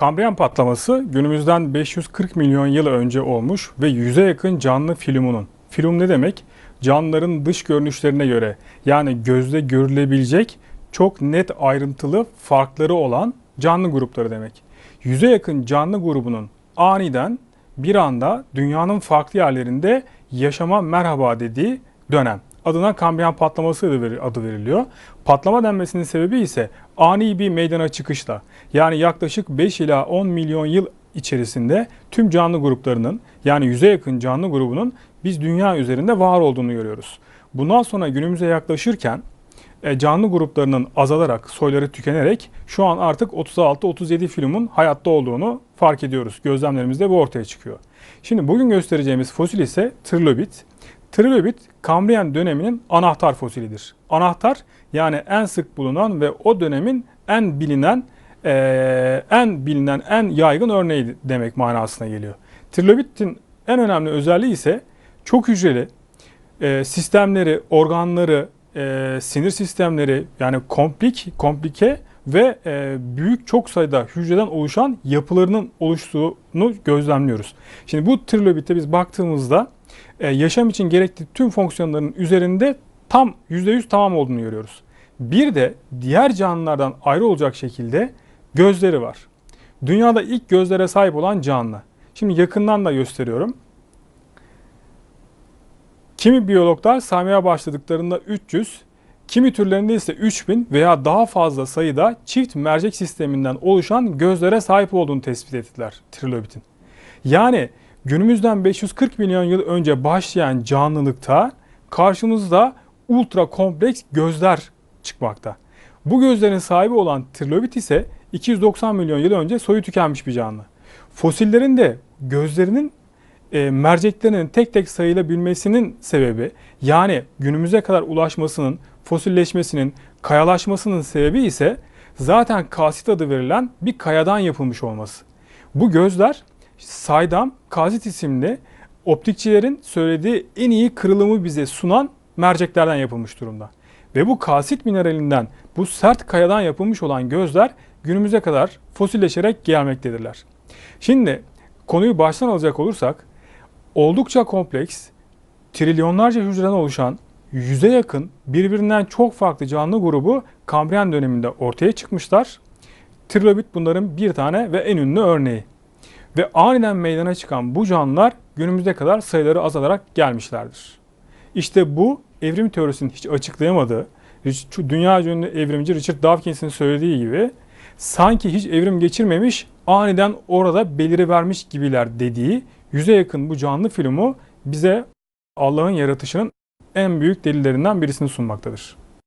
Kambriyen patlaması günümüzden 540 milyon yıl önce olmuş ve yüze yakın canlı filmunun. Film ne demek? Canlıların dış görünüşlerine göre yani gözle görülebilecek çok net ayrıntılı farkları olan canlı grupları demek. Yüze yakın canlı grubunun aniden bir anda dünyanın farklı yerlerinde yaşama merhaba dediği dönem. Adına Kambriyen patlaması adı veriliyor. Patlama denmesinin sebebi ise ani bir meydana çıkışla yani yaklaşık 5 ila 10 milyon yıl içerisinde tüm canlı gruplarının yani yüze yakın canlı grubunun biz dünya üzerinde var olduğunu görüyoruz. Bundan sonra günümüze yaklaşırken e, canlı gruplarının azalarak, soyları tükenerek şu an artık 36-37 filmin hayatta olduğunu fark ediyoruz. Gözlemlerimizde bu ortaya çıkıyor. Şimdi bugün göstereceğimiz fosil ise trilobit. Trilobit Kambriyen döneminin anahtar fosilidir. Anahtar yani en sık bulunan ve o dönemin en bilinen eee, en bilinen en yaygın örneği demek manasına geliyor. Trilobitin en önemli özelliği ise çok hücreli e, sistemleri, organları, e, sinir sistemleri yani komplik, komplike ve e, büyük çok sayıda hücreden oluşan yapılarının oluştuğunu gözlemliyoruz. Şimdi bu trilobitte biz baktığımızda e, yaşam için gerekli tüm fonksiyonların üzerinde tam %100 tamam olduğunu görüyoruz. Bir de diğer canlılardan ayrı olacak şekilde gözleri var. Dünyada ilk gözlere sahip olan canlı. Şimdi yakından da gösteriyorum. Kimi biyologlar saymaya başladıklarında 300, kimi türlerinde ise 3000 veya daha fazla sayıda çift mercek sisteminden oluşan gözlere sahip olduğunu tespit ettiler trilobitin. Yani günümüzden 540 milyon yıl önce başlayan canlılıkta karşımızda ultra kompleks gözler çıkmakta. Bu gözlerin sahibi olan trilobit ise 290 milyon yıl önce soyu tükenmiş bir canlı. Fosillerin de gözlerinin e, merceklerinin tek tek sayılabilmesinin sebebi yani günümüze kadar ulaşmasının, fosilleşmesinin, kayalaşmasının sebebi ise zaten kasit adı verilen bir kayadan yapılmış olması. Bu gözler saydam kazit isimli optikçilerin söylediği en iyi kırılımı bize sunan merceklerden yapılmış durumda. Ve bu kasit mineralinden, bu sert kayadan yapılmış olan gözler günümüze kadar fosilleşerek gelmektedirler. Şimdi konuyu baştan alacak olursak oldukça kompleks, trilyonlarca hücreden oluşan yüze yakın birbirinden çok farklı canlı grubu Kambriyen döneminde ortaya çıkmışlar. Trilobit bunların bir tane ve en ünlü örneği. Ve aniden meydana çıkan bu canlılar günümüze kadar sayıları azalarak gelmişlerdir. İşte bu evrim teorisinin hiç açıklayamadığı, dünya ünlü evrimci Richard Dawkins'in söylediği gibi sanki hiç evrim geçirmemiş, aniden orada belirivermiş gibiler dediği yüze yakın bu canlı filmu bize Allah'ın yaratışının en büyük delillerinden birisini sunmaktadır.